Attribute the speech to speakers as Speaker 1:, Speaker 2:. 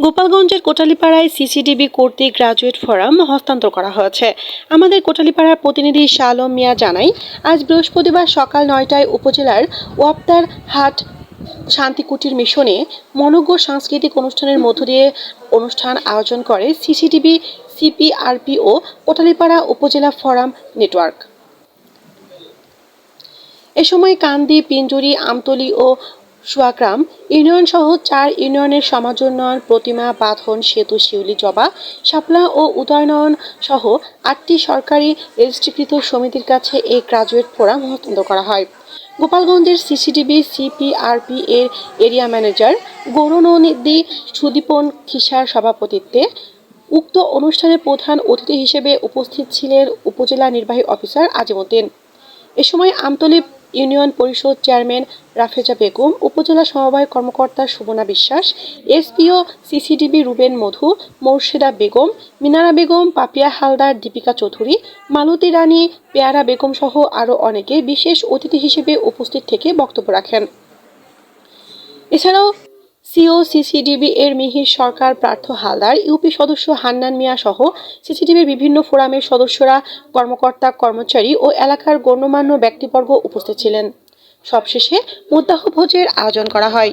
Speaker 1: গোপালগঞ্জের কোটালীপাড়ায় সিসিডিবি কর্তৃক গ্রাজুয়েট ফোরাম হস্তান্তর করা হয়েছে। আমাদের কোটালীপাড়ার প্রতিনিধি শালম মিয়া জানাই আজ বৃহস্পতিবার সকাল নয়টায় উপজেলার ওয়াপ্তার হাট শান্তিকুটির মিশনে মনজ্ঞ সাংস্কৃতিক অনুষ্ঠানের মধ্য দিয়ে অনুষ্ঠান আয়োজন করে সিসিটিভি, সিপিআরপি ও কোটালীপাড়া উপজেলা ফোরাম নেটওয়ার্ক। এ সময় কান্দি, পিঞ্জুরি, আমতলী ও সুয়াগ্রাম ইউনিয়ন সহ চার ইউনিয়নের সমাজ উন্নয়ন প্রতিমা, বাঁধন, সেতু, শিউলি, জবা, শাপলা ও উদয়নয়ন সহ আটটি সরকারি রেজিস্ট্রিকৃত সমিতির কাছে এই গ্রাজুয়েট ফোরাম হস্তান্তর করা হয়। গোপালগঞ্জের সিসিটিভি, সিপিআরপি এর এরিয়া ম্যানেজার গৌরনদী সুদীপন খিসার সভাপতিত্বে উক্ত অনুষ্ঠানে প্রধান অতিথি হিসেবে উপস্থিত ছিলেন উপজেলা নির্বাহী অফিসার আজিমুদ্দিন। এ সময় আমতলী ইউনিয়ন পরিষদ চেয়ারম্যান রাফেজা বেগম, উপজেলা সমবায় কর্মকর্তা Subona Biswas SPO CCDB Ruben Madhu, Morsheda Begum, Minara Begum, Papiya Haldar, Dipika Chowdhury, Malati Rani, Peyara Begum সহ আরও অনেকে বিশেষ অতিথি হিসেবে উপস্থিত থেকে বক্তব্য রাখেন। এছাড়াও সিও সিসিডিবি এর মিহির সরকার, প্রার্থ হালদার, ইউপি সদস্য হান্নান মিয়া সহ সিসিডিবির বিভিন্ন ফোরামের সদস্যরা, কর্মকর্তা, কর্মচারী ও এলাকার গণ্যমান্য ব্যক্তিবর্গ উপস্থিত ছিলেন। সবশেষে মুদ্দাহ ভোজের আয়োজন করা হয়।